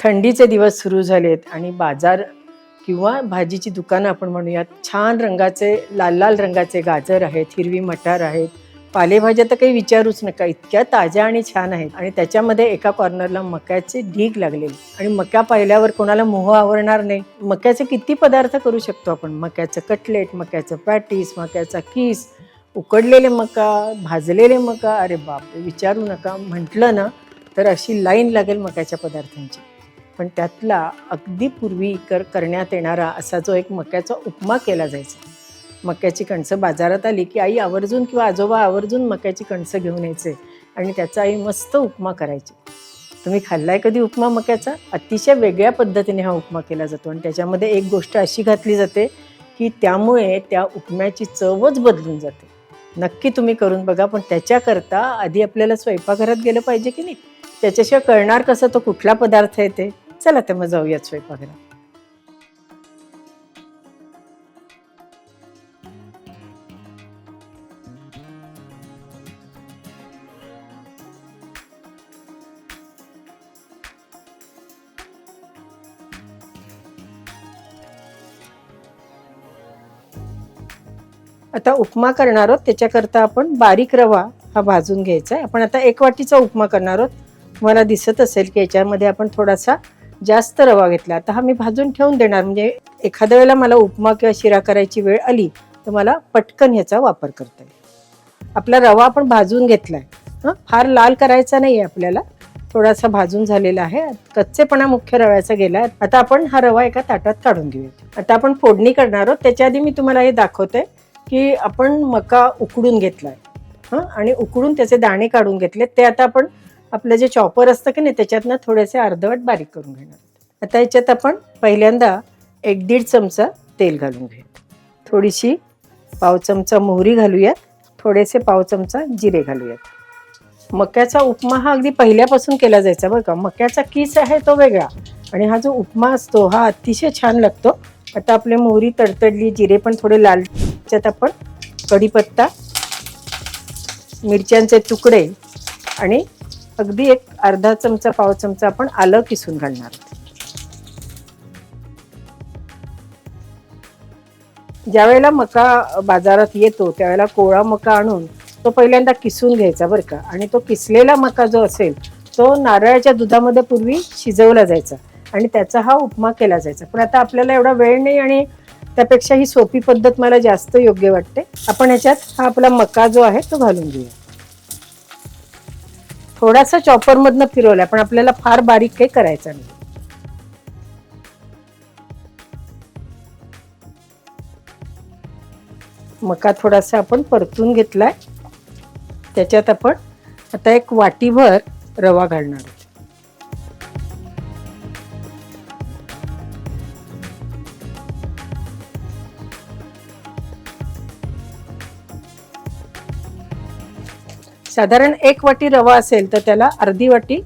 थंडीचे दिवस सुरू झालेत आणि बाजार किंवा भाजीची दुकानं आपण म्हणूयात छान रंगाचे लाल लाल रंगाचे गाजर आहेत हिरवी मटार आहेत. पालेभाज्या तर काही विचारूच नका इतक्या ताज्या आणि छान आहेत. आणि त्याच्यामध्ये एका कॉर्नरला मक्याचे ढीग लागलेले. आणि मक्या पाहिल्यावर कोणाला मोह आवरणार नाही. मक्याचे किती पदार्थ करू शकतो आपण? मक्याचं कटलेट मक्याचं पॅटीस मक्याचा किस उकडलेले मका भाजलेले मका. अरे बाप विचारू नका. म्हटलं ना तर अशी लाईन लागेल मक्याच्या पदार्थांची. पण त्यातला अगदी पूर्वी कर करण्यात येणारा असा जो एक मक्याचा उपमा केला जायचा. मक्याची कणसं बाजारात आली की आई आवर्जून किंवा आजोबा आवर्जून मक्याची कणसं घेऊन यायचे आणि त्याचा आई मस्त उपमा करायची. तुम्ही खाल्लाय कधी उपमा मक्याचा? अतिशय वेगळ्या पद्धतीने हा उपमा केला जातो आणि त्याच्यामध्ये एक गोष्ट अशी घातली जाते की त्यामुळे त्या उपम्याची चवच बदलून जाते. नक्की तुम्ही करून बघा पण त्याच्याकरता आधी आपल्याला स्वयंपाकघरात गेलं पाहिजे की नाही? त्याच्याशिवाय कळणार कसं तो कुठला पदार्थ आहे ते? चला तर मग जाऊयात स्वयंपाकघरात आता उपमा करणार आहोत त्याच्याकरता आपण बारीक रवा हा भाजून घ्यायचा आहे. आपण आता एक वाटीचा उपमा करणार आहोत. तुम्हाला दिसत असेल की याच्यामध्ये आपण थोडासा जास्त रवा घेतला आता हा मी भाजून ठेवून देणार. म्हणजे एखाद्या वेळेला मला उपमा किंवा शिरा करायची वेळ आली तर मला पटकन ह्याचा वापर करता येईल. आपला रवा आपण भाजून घेतलाय. हां? फार लाल करायचा नाही आहे आपल्याला. थोडासा भाजून झालेला आहे. कच्चेपणा मुख्य रव्याचा गेला आता आपण हा रवा एका ताटात काढून घेऊया आता आपण फोडणी करणार आहोत. त्याच्या आधी मी तुम्हाला हे दाखवते की आपण मका उकडून घेतलाय. हां? आणि उकडून त्याचे दाणे काढून घेतले. ते आता आपण आपलं जे चॉपर असतं की नाही त्याच्यातनं थोडेसे अर्धवट बारीक करून घेणार आता याच्यात आपण पहिल्यांदा एक दीड चमचा तेल घालून घेऊयात. थोडीशी पाव चमचा मोहरी घालूयात. थोडेसे पाव चमचा जिरे घालूयात. मक्याचा उपमा हा अगदी पहिल्यापासून केला जायचा बरं का. मक्याचा किस आहे तो वेगळा आणि हा जो उपमा असतो हा अतिशय छान लागतो. आता आपले मोहरी तडतडली जिरे पण थोडे लाल त्याच्यात आपण कढीपत्ता मिरच्यांचे तुकडे आणि अगदी एक अर्धा चमचा पाव चमचा आपण आलं किसून घालणार. ज्या वेळेला मका बाजारात येतो त्यावेळेला कोळा मका आणून तो पहिल्यांदा किसून घ्यायचा बरं का. आणि तो किसलेला मका जो असेल तो नारळाच्या दुधामध्ये पूर्वी शिजवला जायचा आणि त्याचा हा उपमा केला जायचा. पण आता आपल्याला एवढा वेळ नाही आणि त्यापेक्षा ही सोपी पद्धत मला जास्त योग्य वाटते. आपण ह्याच्यात हा आपला मका जो आहे तो घालून घेऊया. थोडासा चॉपर मधनं फिरवलाय. पण आपल्याला फार बारीक काही करायचं नाही. मका थोडासा आपण परतून घेतलाय. त्याच्यात आपण आता एक वाटीभर रवा घालणार साधारण एक वाटी रवा असेल तर त्याला अर्धी वाटी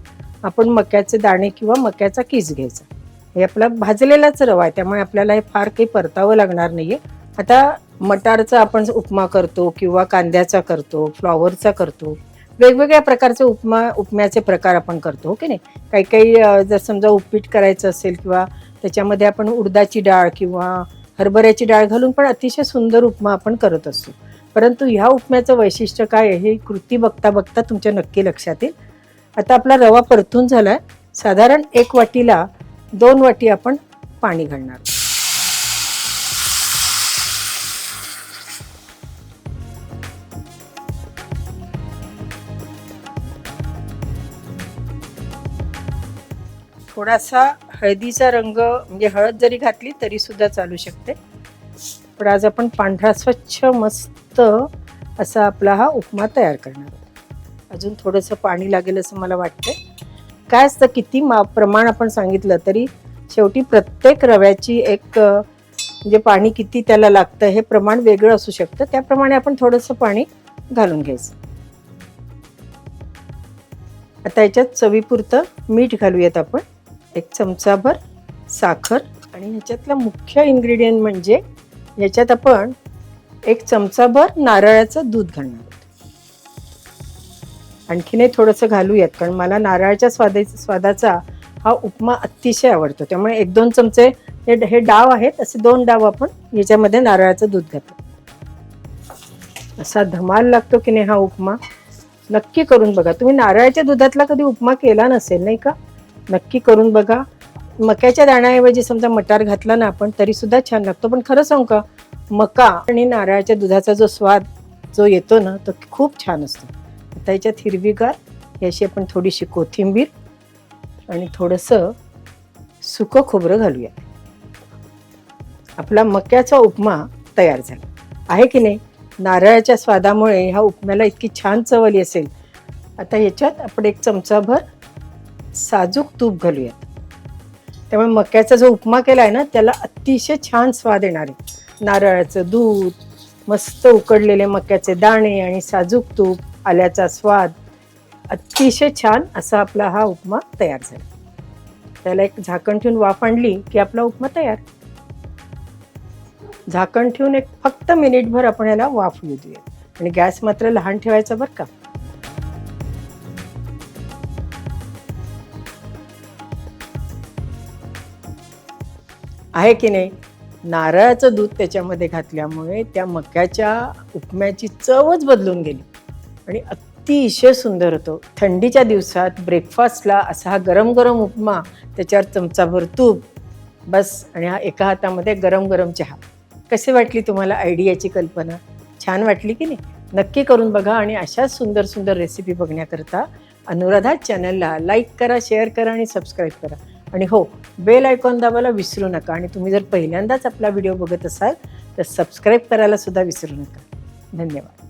आपण मक्याचे दाणे किंवा मक्याचा किस घ्यायचा. हे आपला भाजलेलाच रवा आहे त्यामुळे आपल्याला हे फार काही परतावं लागणार नाहीये. आता मटारचा आपण उपमा करतो किंवा कांद्याचा करतो फ्लॉवरचा करतो. वेगवेगळ्या प्रकारचे उपमा उपम्याचे प्रकार आपण करतो हो की नाही? काही काही जर समजा उपीट करायचं असेल किंवा त्याच्यामध्ये आपण उडदाची डाळ किंवा हरभऱ्याची डाळ घालून पण अतिशय सुंदर उपमा आपण करत असतो. परंतु ह्या उपम्याचं वैशिष्ट्य काय आहे हे कृती बघता बघता तुमच्या नक्की लक्षात येईल. आता आपला रवा परतून आहे साधारण एक वाटीला दोन वाटी आपण पाणी घालणार थोडासा हळदीचा रंग म्हणजे हळद जरी घातली तरी सुद्धा चालू शकते. पण आज आपण पांढरा स्वच्छ मस्त असा आपला हा उपमा तयार करणार आहोत. अजून थोडंसं पाणी लागेल असं मला वाटतंय. काय असतं किती मा प्रमाण आपण सांगितलं तरी शेवटी प्रत्येक रव्याची एक म्हणजे पाणी किती त्याला लागतं हे प्रमाण वेगळं असू शकतं. त्याप्रमाणे आपण थोडंसं पाणी घालून घ्यायचं. आता याच्यात चवीपुरतं मीठ घालूयात आपण. एक चमचाभर साखर आणि ह्याच्यातला मुख्य इन्ग्रेडियंट म्हणजे याच्यात आपण एक चमचाभर नारळाचं दूध घालणार आहोत. आणखीनही थोडंसं घालूयात कारण मला नारळाच्या स्वादा स्वादाचा हा उपमा अतिशय आवडतो. त्यामुळे एक दोन चमचे हे डाव आहेत असे दोन डाव आपण याच्यामध्ये नारळाचं दूध घातो असा धमाल लागतो की नाही हा उपमा? नक्की करून बघा. तुम्ही नारळाच्या दुधातला कधी उपमा केला नसेल नाही का? नक्की करून बघा. मक्याच्या दाण्याऐवजी समजा मटार घातला ना आपण तरी सुद्धा छान लागतो. पण खरं सांगू का मका आणि नारळाच्या दुधाचा जो स्वाद जो येतो ना तो खूप छान असतो. आता याच्यात हिरवीगार याशी आपण थोडीशी कोथिंबीर आणि थोडंसं सुकं खोबरं घालूया. आपला मक्याचा उपमा तयार झाला. आहे की नाही? नारळाच्या स्वादामुळे ह्या उपम्याला इतकी छान चवली असेल. आता याच्यात आपण एक चमचाभर साजूक तूप घालूया. त्यामुळे मक्याचा जो उपमा केला आहे ना त्याला अतिशय छान स्वाद येणार आहे. नारळाचं दूध मस्त उकडलेले मक्याचे दाणे आणि साजूक तूप आल्याचा स्वाद. अतिशय छान असा आपला हा उपमा तयार झाला. त्याला एक झाकण ठेवून वाफ आणली की आपला उपमा तयार. झाकण ठेवून एक फक्त मिनिटभर आपण याला वाफ येऊ देऊया आणि गॅस मात्र लहान ठेवायचा बरं का? आहे की नाही? नारळाचं दूध त्याच्यामध्ये घातल्यामुळे त्या मक्याच्या उपम्याची चवच बदलून गेली. आणि अतिशय सुंदर होतो. थंडीच्या दिवसात ब्रेकफास्टला असा हा गरम गरम उपमा त्याच्यावर चमचाभर तूप बस आणि हा एका हातामध्ये गरम गरम चहा. कसे वाटली तुम्हाला आयडियाची कल्पना? छान वाटली की नाही? नक्की करून बघा आणि अशाच सुंदर सुंदर रेसिपी बघण्याकरता अनुराधा चॅनलला लाईक करा शेअर करा आणि सबस्क्राईब करा. आणि हो बेल आयकॉन दाबायला विसरू नका. आणि तुम्ही जर पहिल्यांदाच आपला व्हिडिओ बघत असाल तर सबस्क्राईब करायला सुद्धा विसरू नका. धन्यवाद.